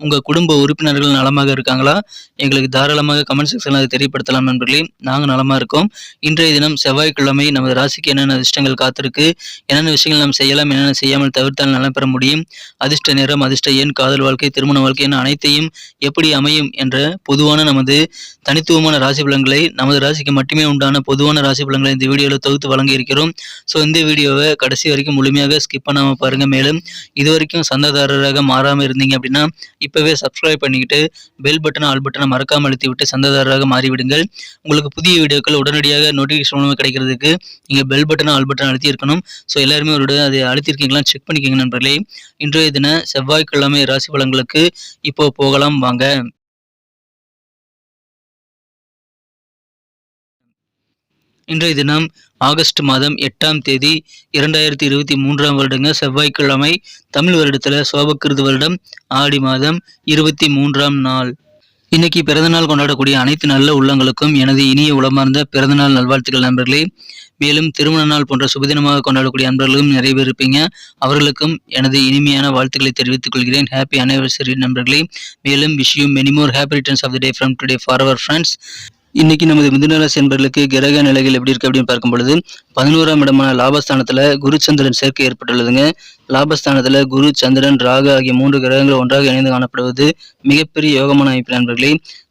உங்க குடும்ப உறுப்பினர்கள் நலமாக இருக்காங்களா? எங்களுக்கு தாராளமாக கமெண்ட் செக்ஷனில் அதை தெரியப்படுத்தலாம் நண்பர்களே. நாங்கள் நலமாக இருக்கோம். இன்றைய தினம் செவ்வாய்க்கிழமை நமது ராசிக்கு என்னென்ன அதிர்ஷ்டங்கள் காத்திருக்கு என்னென்ன விஷயங்கள் நாம் செய்யலாம் என்னென்ன செய்யாமல் தவிர்த்தால் நலம் பெற முடியும் அதிர்ஷ்ட நேரம் அதிர்ஷ்ட எண் காதல் வாழ்க்கை திருமண வாழ்க்கை என அனைத்தையும் எப்படி அமையும் என்ற பொதுவான நமது தனித்துவமான ராசி பலன்களை நமது ராசிக்கு மட்டுமே உண்டான பொதுவான ராசி பலன்களை இந்த வீடியோவில் தொகுத்து வழங்கி இருக்கிறோம். ஸோ இந்த வீடியோவை கடைசி வரைக்கும் முழுமையாக ஸ்கிப் பண்ணாமல் பாருங்கள் மேலும் இது வரைக்கும் சந்தாதாரராக மாறாமல் இருந்தீங்க அப்படின்னா இப்போவே சப்ஸ்கிரைப் பண்ணிக்கிட்டு பெல் பட்டனை ஆல் பட்டனை மறக்காமல் அழுத்தி விட்டு சந்ததாரராக மாறிவிடுங்கள். உங்களுக்கு புதிய வீடியோக்கள் உடனடியாக நோட்டிஃபிகேஷன் மூலமாக கிடைக்கிறதுக்கு நீங்கள் பெல் பட்டனை ஆல் பட்டன் அழுத்தி இருக்கணும் ஸோ எல்லாருமே ஒரு அதை அழுத்திருக்கீங்களான்னு செக் பண்ணிக்கோங்க நண்பர்களே. இன்றைய தின செவ்வாய்க்கிழமை ராசி பலன்களுக்கு இப்போ போகலாம். வாங்க. இன்றைய தினம் ஆகஸ்ட் மாதம் எட்டாம் தேதி இரண்டாயிரத்தி இருபத்தி மூன்றாம் வருடங்க செவ்வாய்க்கிழமை தமிழ் வருடத்தில் சோபக்கிருது வருடம் ஆடி மாதம் இருபத்தி மூன்றாம் நாள். இன்னைக்கு பிறந்தநாள் கொண்டாடக்கூடிய அனைத்து நல்ல உள்ளங்களுக்கும் எனது இனிய உளமார்ந்த பிறந்தநாள் நல்வாழ்த்துக்கள் நண்பர்களே. மேலும் திருமண நாள் போன்ற சுபதினமாக கொண்டாடக்கூடிய அன்பர்களும் நிறைய பேர் இருப்பீங்க. அவர்களுக்கும் எனது இனிமையான வாழ்த்துக்களை தெரிவித்துக் கொள்கிறேன். ஹாப்பி அனிவர்சரி நண்பர்களே. மேலும் விஷயம் many more happy returns of the day from today for our friends இன்னைக்கு நமது மிதுனராசி என்பர்களுக்கு கிரக நிலைகள் எப்படி இருக்கு அப்படின்னு பார்க்கும் பொழுது பதினோராம் இடமான லாபஸ்தானத்துல குருச்சந்திரன் சேர்க்கை ஏற்பட்டுள்ளதுங்க. லாபஸ்தானத்துல குரு சந்திரன் ராகு ஆகிய மூன்று கிரகங்கள் ஒன்றாக இணைந்து காணப்படுவது மிகப்பெரிய யோகமான அமைப்பு நண்பர்களே.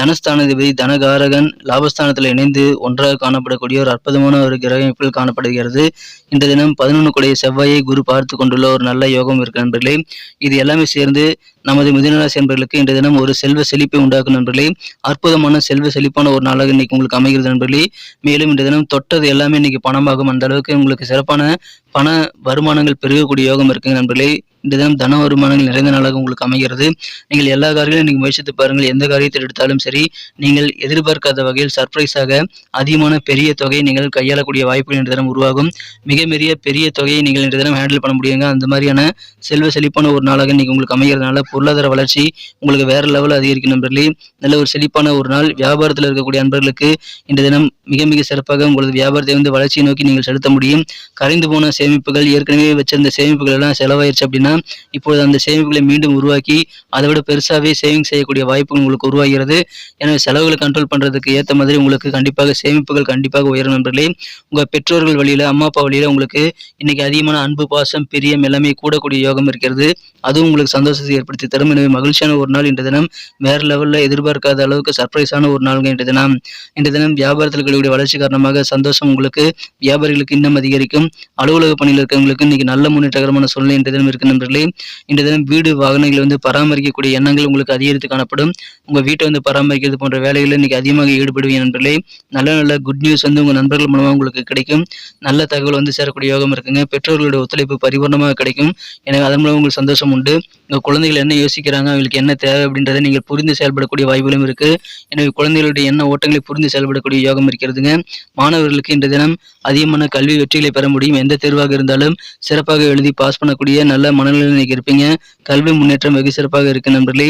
தனஸ்தானாதிபதி தனகாரகன் லாபஸ்தானத்தில் இணைந்து ஒன்றாக காணப்படக்கூடிய ஒரு அற்புதமான ஒரு கிரக அமைப்பில் காணப்படுகிறது. இந்த தினம் பதினொன்று கூடிய செவ்வாயை குரு பார்த்து கொண்டுள்ள ஒரு நல்ல யோகம் இருக்கு நண்பர்களே. இது எல்லாமே சேர்ந்து நமது மிதுனராசி நண்பர்களுக்கு இன்றைய தினம் ஒரு செல்வ செழிப்பை உண்டாக்கும் நண்பர்களே. அற்புதமான செல்வ செழிப்பான ஒரு நாளாக இன்னைக்கு உங்களுக்கு அமைகிறது நண்பர்களே. மேலும் இன்றைய தினம் தொட்டது எல்லாமே இன்னைக்கு பணமாகும். அந்த அளவுக்கு உங்களுக்கு சிறப்பான பண வருமானங்கள் பெருகக்கூடிய யோகம் இருக்குங்க நண்பர்களே. இந்த தினம் தன வருமானங்கள் நிறைந்த நாளாக உங்களுக்கு அமைகிறது. நீங்கள் எல்லா காரியங்களும் நீங்கள் முயற்சித்து பாருங்கள். எந்த காரியத்தை எடுத்தாலும் சரி நீங்கள் எதிர்பார்க்காத வகையில் சர்ப்ரைஸாக அதிகமான பெரிய தொகையை நீங்கள் கையாளக்கூடிய வாய்ப்புகள் இன்று தினம் உருவாகும். மிக பெரிய பெரிய தொகையை நீங்கள் இன்று தினம் ஹேண்டில் பண்ண முடியுங்க. அந்த மாதிரியான செல்வ செழிப்பான ஒரு நாளாக இன்னைக்கு உங்களுக்கு அமைகிறதுனால பொருளாதார வளர்ச்சி உங்களுக்கு வேற லெவலில் அதிகரிக்கும் நண்பர்களே. நல்ல ஒரு செழிப்பான ஒரு நாள். வியாபாரத்தில் இருக்கக்கூடிய நண்பர்களுக்கு இன்று தினம் மிக மிக சிறப்பாக உங்களது வியாபாரத்தை வந்து வளர்ச்சியை நோக்கி நீங்கள் செலுத்த முடியும். கரைந்து போன சேமிப்புகள் ஏற்கனவே வச்சிருந்த சேமிப்புகள் எல்லாம் செலவாயிருச்சு அப்படின்னா இப்பொழுது அந்த சேமிப்புகளை மீண்டும் உருவாக்கி அதை விட பெருசாகவே சேவிங் செய்யக்கூடிய வாய்ப்பு உங்களுக்கு உருவாகிறது. எனவே செலவுகளை கண்ட்ரோல் பண்ணுறதுக்கு ஏற்ற மாதிரி உங்களுக்கு கண்டிப்பாக சேமிப்புகள் கண்டிப்பாக உயரும் நண்பர்களே. உங்கள் பெற்றோர்கள் வழியில் அம்மா அப்பா வழியில் உங்களுக்கு இன்னைக்கு அதிகமான அன்பு பாசம் பிரியம் எல்லாமே கூடக்கூடிய யோகம் இருக்கிறது. அதுவும் உங்களுக்கு சந்தோஷத்தை ஏற்படுத்தி தரும். எனவே மகிழ்ச்சியான ஒரு நாள் இன்று தினம். வேற லெவலில் எதிர்பார்க்காத அளவுக்கு சர்ப்ரைஸான ஒரு நாள் இன்று தினம். இன்று தினம் வியாபாரத்தில் இருக்கக்கூடிய வளர்ச்சி காரணமாக சந்தோஷம் உங்களுக்கு வியாபாரிகளுக்கு இன்னும் அதிகரிக்கும். அலுவலக பணியில் இருக்கிறவங்களுக்கு இன்னைக்கு நல்ல முன்னேற்றகரமான சூழ்நிலை இன்று தினம் இருக்கு நண்பர்களே இன்று தினம் வீடு வாகனங்களை வந்து பராமரிக்கக்கூடிய எண்ணங்கள் உங்களுக்கு அதிகரித்து காணப்படும். உங்க வீட்டை வந்து பராமரிக்கிறது போன்ற வேலைகளில் இன்னைக்கு அதிகமாக ஈடுபடுவீங்க நண்பர்களே. நல்ல நல்ல குட் நியூஸ் வந்து உங்க நண்பர்கள் மூலமாக உங்களுக்கு கிடைக்கும். நல்ல தகவல் வந்து சேரக்கூடிய யோகம் இருக்குங்க. பெற்றோர்களுடைய ஒத்துழைப்பு பரிபூர்ணமாக கிடைக்கும். எனவே அதன் மூலம் உங்களுக்கு சந்தோஷம் உண்டு. உங்கள் குழந்தைகள் என்ன யோசிக்கிறாங்க அவங்களுக்கு என்ன தேவை அப்படின்றத நீங்கள் புரிந்து செயல்படக்கூடிய வாய்ப்புகளும் இருக்கு. எனவே குழந்தைகளுடைய என்ன ஓட்டங்களை புரிந்து செயல்படக்கூடிய யோகம் இருக்கிறதுங்க. மாணவர்களுக்கு இன்று தினம் அதிகமான கல்வி வெற்றிகளை பெற முடியும். எந்த தேர்வாக இருந்தாலும் சிறப்பாக எழுதி பாஸ் பண்ணக்கூடிய நல்ல மனநிலை இன்னைக்கு இருப்பீங்க. கல்வி முன்னேற்றம் வெகு சிறப்பாக இருக்கு நண்பர்களே.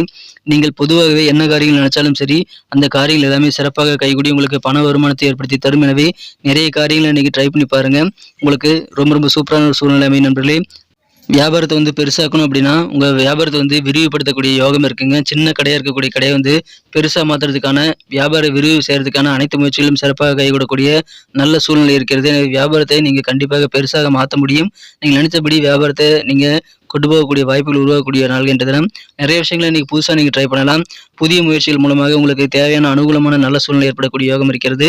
நீங்கள் பொதுவாகவே என்ன காரியங்கள் நினைச்சாலும் சரி அந்த காரியங்கள் எல்லாமே சிறப்பாக கைகூடி உங்களுக்கு பண வருமானத்தை ஏற்படுத்தி தரும். எனவே நிறைய காரியங்களை இன்னைக்கு ட்ரை பண்ணி பாருங்க. உங்களுக்கு ரொம்ப ரொம்ப சூப்பரான ஒரு சூழ்நிலை நண்பர்களே. வியாபாரத்தை வந்து பெருசாக்கணும் அப்படின்னா உங்கள் வியாபாரத்தை வந்து விரிவுபடுத்தக்கூடிய யோகம் இருக்குங்க. சின்ன கடையாக இருக்கக்கூடிய கடையை வந்து பெருசாக மாற்றுறதுக்கான வியாபார விரிவு செய்கிறதுக்கான அனைத்து முயற்சிகளும் சிறப்பாக கைகூடக்கூடிய நல்ல சூழ்நிலை இருக்கிறது. வியாபாரத்தை நீங்கள் கண்டிப்பாக பெருசாக மாற்ற முடியும். நீங்கள் நினச்சபடி வியாபாரத்தை நீங்கள் கொண்டு போகக்கூடிய வாய்ப்புகள் உருவாகக்கூடிய நாள் என்ற தினம் நிறைய விஷயங்களை இன்றைக்கி புதுசாக நீங்கள் ட்ரை பண்ணலாம். புதிய முயற்சிகள் மூலமாக உங்களுக்கு தேவையான அனுகூலமான நல்ல சூழ்நிலை ஏற்படக்கூடிய யோகம் இருக்கிறது.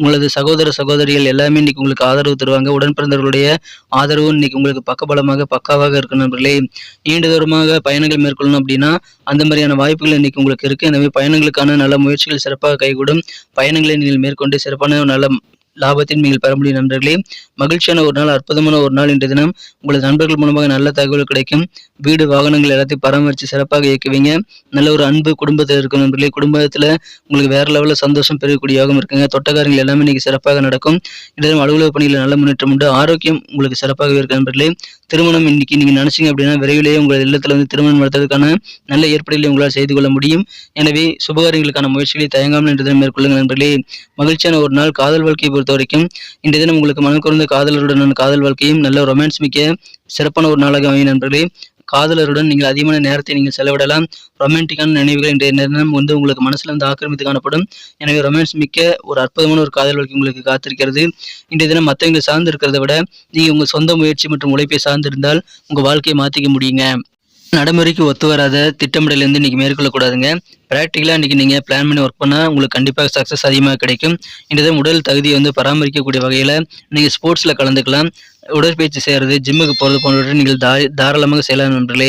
உங்களது சகோதர சகோதரிகள் எல்லாமே இன்னைக்கு உங்களுக்கு ஆதரவு தருவாங்க. உடன் பிறந்தவர்களுடைய ஆதரவு இன்னைக்கு உங்களுக்கு பக்கபலமாக பக்காவாக இருக்கணும் நண்பர்களே. நீண்ட தூரமாக பயணங்கள் மேற்கொள்ளணும் அப்படின்னா அந்த மாதிரியான வாய்ப்புகள் இன்னைக்கு உங்களுக்கு இருக்கு. எனவே பயணங்களுக்கான நல்ல முயற்சிகள் சிறப்பாக கைகூடும். பயணங்களை நீங்கள் மேற்கொண்டு சிறப்பான நல்ல லாபத்தின் நீங்கள் பெற முடியும் நண்பர்களே. மகிழ்ச்சியான ஒரு நாள் அற்புதமான ஒரு நாள் இன்றைய தினம். உங்களது நண்பர்கள் மூலமாக நல்ல தகவல் கிடைக்கும். வீடு வாகனங்கள் எல்லாத்தையும் பராமரித்து சிறப்பாக இயக்குவீங்க. நல்ல ஒரு அன்பு குடும்பத்தில் இருக்கும் நண்பர்களே. குடும்பத்தில் உங்களுக்கு வேற லெவலில் சந்தோஷம் பெறக்கூடிய யோகம் இருக்குங்க. தொட்டக்காரங்கள் எல்லாமே இன்னைக்கு சிறப்பாக நடக்கும். இன்றைய தினம் அலுவலக பணியில் நல்ல முன்னேற்றம் உண்டு. ஆரோக்கியம் உங்களுக்கு சிறப்பாகவே இருக்கு நண்பர்களே. திருமணம் இன்னைக்கு நீங்க நினைச்சீங்க அப்படின்னா விரைவிலேயே உங்களது இல்லத்தில் வந்து திருமணம் நடத்துறதுக்கான நல்ல ஏற்பாடுகளை உங்களால் செய்து கொள்ள முடியும். எனவே சுபகாரியங்களுக்கான முயற்சிகளை தயங்காமல் என்று தினம் மேற்கொள்ளுங்கள் நண்பர்களே. மகிழ்ச்சியான ஒரு நாள் காதல் வாழ்க்கையை பொறுத்த வரைக்கும் இன்றைய தினம் உங்களுக்கு மனம் குறைந்த காதலருடனான காதல் வாழ்க்கையும் நல்ல ரொமான்ஸ் மிக்க சிறப்பான ஒரு நாளாக அமையும் நண்பர்களே. காதலருடன் நீங்கள் அதிகமான நேரத்தை நீங்கள் செலவிடலாம். ரொமான்டிக்கான நினைவுகள் இன்றைய நேரம் வந்து உங்களுக்கு மனசுல வந்து ஆக்கிரமித்து காணப்படும். எனவே ரொமான்ஸ் மிக்க ஒரு அற்புதமான ஒரு காதல் வாழ்க்கை உங்களுக்கு காத்திருக்கிறது. இன்றைய தினம் மற்றவங்க சார்ந்து இருக்கிறத விட நீங்கள் உங்கள் சொந்த முயற்சி மற்றும் உழைப்பை சார்ந்திருந்தால் உங்கள் வாழ்க்கையை மாற்றிக்க முடியுங்க. நடைமுறைக்கு ஒத்து வராத திட்டமிடல் வந்து இன்னைக்கு மேற்கொள்ளக்கூடாதுங்க. ப்ராக்டிக்கலாக இன்றைக்கி நீங்கள் பிளான் பண்ணி ஒர்க் பண்ணால் உங்களுக்கு கண்டிப்பாக சக்ஸஸ் அதிகமாக கிடைக்கும். இன்றைய உடல் தகுதியை வந்து பராமரிக்கக்கூடிய வகையில் நீங்கள் ஸ்போர்ட்ஸில் கலந்துக்கலாம். உடற்பயிற்சி செய்கிறது ஜிம்முக்கு போகிறது போன்றவற்றை நீங்கள் தா தாராளமாக செய்யலாம் நண்பர்களே.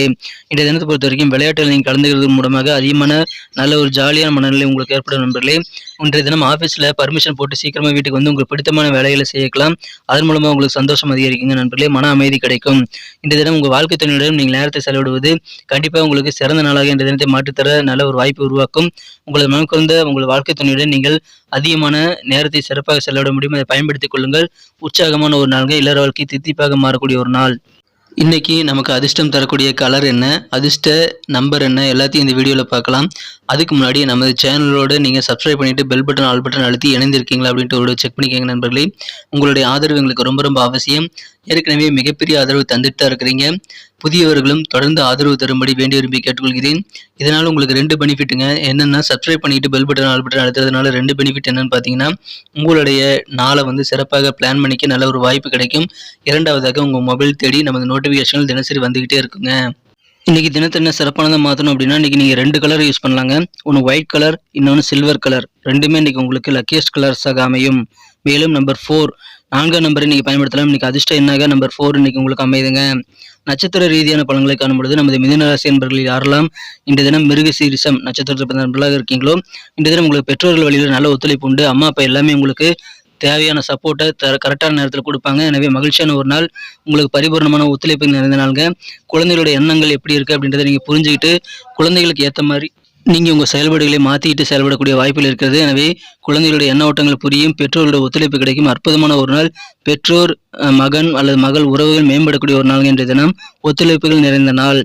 இன்றைய தினத்தை பொறுத்த வரைக்கும் விளையாட்டில் நீங்கள் கலந்துக்கிறது மூலமாக அதிகமான நல்ல ஒரு ஜாலியான மனநிலை உங்களுக்கு ஏற்படும் நண்பர்களே. இன்றைய தினம் ஆஃபீஸில் பர்மிஷன் போட்டு சீக்கிரமாக வீட்டுக்கு வந்து உங்களுக்கு பிடித்தமான வேலைகளை செய்யலாம் அதன் மூலமாக உங்களுக்கு சந்தோஷம் அதிகரிக்குங்க நண்பர்களே. மன அமைதி கிடைக்கும். இன்றைய தினம் உங்கள் வாழ்க்கை துணையுடன் நீங்கள் நேரத்தை செலவிடுவது கண்டிப்பாக உங்களுக்கு சிறந்த நாளாக இன்றைய தினத்தை மாற்றித்தர நல்ல ஒரு வாய்ப்பு உருவாக்கும். உங்களது மனம் குறைந்த உங்கள் வாழ்க்கை துணையுடன் நீங்கள் அதிகமான நேரத்தை சிறப்பாக செலவிட முடியும். அதை பயன்படுத்திக் கொள்ளுங்கள். உற்சாகமான ஒரு நாள்கள் இல்லற வாழ்க்கை தித்திப்பாக மாறக்கூடிய ஒரு நாள். இன்னைக்கு நமக்கு அதிர்ஷ்டம் தரக்கூடிய கலர் என்ன? அதிர்ஷ்ட நம்பர் என்ன? எல்லாத்தையும் இந்த வீடியோவில் பார்க்கலாம். அதுக்கு முன்னாடி நமது சேனலோடு நீங்கள் சப்ஸ்கிரைப் பண்ணிட்டு பெல் பட்டன் ஆல் பட்டன் அழுத்தி இணைந்திருக்கீங்களா அப்படின்ட்டு ஒரு செக் பண்ணிக்கோங்க நண்பர்களே. உங்களுடைய ஆதரவு எங்களுக்கு ரொம்ப ரொம்ப அவசியம். ஏற்கனவே மிகப்பெரிய ஆதரவு தந்துட்டு தான் இருக்கிறீங்க. புதியவர்களும் தொடர்ந்து ஆதரவு தரும்படி வேண்டி விரும்பி கேட்டுக்கொள்கிறேன். இதனால் உங்களுக்கு ரெண்டு பெனிஃபிட்டுங்க. என்னென்னா சப்ஸ்கிரைப் பண்ணிட்டு பெல் பட்டன் ஆல் பட்டன் அழுத்துறதுனால ரெண்டு பெனிஃபிட் என்னன்னு பார்த்தீங்கன்னா உங்களுடைய நாளை வந்து சிறப்பாக பிளான் பண்ணிக்க நல்ல ஒரு வாய்ப்பு கிடைக்கும். இரண்டாவதாக உங்கள் மொபைல் தேடி நமது நோட்டிஃபிகேஷன்கள் தினசரி வந்துக்கிட்டே இருக்குங்க. இன்னைக்கு தினத்தை என்ன சிறப்பானதை மாற்றணும் அப்படின்னா இன்றைக்கி நீங்கள் ரெண்டு கலர் யூஸ் பண்ணலாங்க. ஒன்று ஒயிட் கலர் இன்னொன்று சில்வர் கலர் ரெண்டுமே இன்றைக்கி உங்களுக்கு லக்கியஸ்ட் கலர்ஸாக அமையும். மேலும் நம்பர் ஃபோர் நான்காம் நம்பரை நீங்கள் பயன்படுத்தலாம். இன்றைக்கி அதிர்ஷ்டம் என்னாக? நம்பர் ஃபோர் இன்னைக்கு உங்களுக்கு அமையுதுங்க நட்சத்திர ரீதியான பலன்களை காணும் பொழுது நமது மிதனராசி என்பர்கள் யாரெல்லாம் இன்றைய தினம் மிருக சீரிசம் நட்சத்திரத்தில் நண்பர்களாக இருக்கீங்களோ இன்றைய தினம் உங்களுக்கு பெற்றோர்கள் வழியில் நல்ல ஒத்துழைப்பு உண்டு. அம்மா அப்பா எல்லாமே உங்களுக்கு தேவையான சப்போர்ட்டை தர கரெக்டான நேரத்தில் கொடுப்பாங்க. எனவே மகிழ்ச்சியான ஒரு நாள். உங்களுக்கு பரிபூர்ணமான ஒத்துழைப்பு நிறைந்த நாளுங்க. குழந்தைகளோட எண்ணங்கள் எப்படி இருக்குது அப்படின்றத நீங்கள் புரிஞ்சுக்கிட்டு குழந்தைகளுக்கு ஏற்ற மாதிரி நீங்கள் உங்கள் செயல்பாடுகளை மாற்றிட்டு செயல்படக்கூடிய வாய்ப்புகள் இருக்கிறது. எனவே குழந்தைகளுடைய எண்ண ஓட்டங்கள் புரியும் பெற்றோருடைய ஒத்துழைப்பு கிடைக்கும். அற்புதமான ஒரு நாள். பெற்றோர் மகன் அல்லது மகள் உறவுகள் மேம்படக்கூடிய ஒரு நாள் என்ற தினம். ஒத்துழைப்புகள் நிறைந்த நாள்.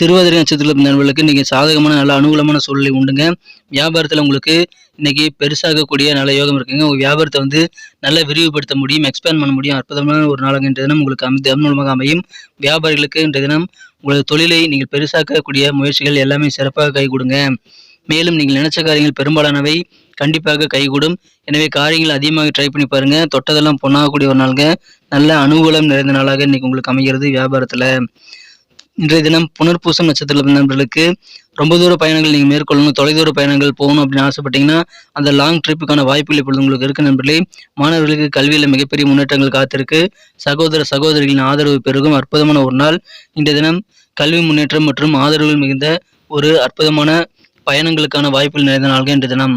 திருவாதிரை நட்சத்திர நண்பர்களுக்கு நீங்கள் சாதகமான நல்ல அனுகூலமான சூழ்நிலை உண்டுங்க. வியாபாரத்தில் உங்களுக்கு இன்னைக்கு பெருசாகக்கூடிய நல்ல யோகம் இருக்குங்க. உங்கள் வியாபாரத்தை வந்து நல்லா விரிவுபடுத்த முடியும் எக்ஸ்பேண்ட் பண்ண முடியும். அற்புதமான ஒரு நாளாக இன்றைய தினம் உங்களுக்கு அமை மூலமாக அமையும். வியாபாரிகளுக்கு இன்றைய தினம் உங்களது தொழிலை நீங்கள் பெருசாக்கக்கூடிய முயற்சிகள் எல்லாமே சிறப்பாக கை கொடுங்க. மேலும் நீங்கள் நினைச்ச காரியங்கள் பெரும்பாலானவை கண்டிப்பாக கைகூடும் எனவே காரியங்கள் அதிகமாக ட்ரை பண்ணி பாருங்க. தொட்டதெல்லாம் பொண்ணாகக்கூடிய ஒரு நாளுங்க. நல்ல அனுகூலம் நிறைந்த நாளாக இன்னைக்கு உங்களுக்கு அமைகிறது வியாபாரத்தில். இன்றைய தினம் புனர்பூசம் நட்சத்திரத்தில் நண்பர்களுக்கு ரொம்ப தூர பயணங்கள் நீங்கள் மேற்கொள்ளணும் தொலைதூர பயணங்கள் போகணும் அப்படின்னு ஆசைப்பட்டீங்கன்னா அந்த லாங் ட்ரிப்புக்கான வாய்ப்புகள் இப்பொழுது உங்களுக்கு இருக்கு நண்பர்களே. மாணவர்களுக்கு கல்வியில் மிகப்பெரிய முன்னேற்றங்கள் காத்திருக்கு. சகோதர சகோதரிகளின் ஆதரவு பெருகும். அற்புதமான ஒரு நாள். இன்றைய தினம் கல்வி முன்னேற்றம் மற்றும் ஆதரவுகள் மிகுந்த ஒரு அற்புதமான பயணங்களுக்கான வாய்ப்புகள் நிறைந்த நாள்கள் இன்றைய தினம்.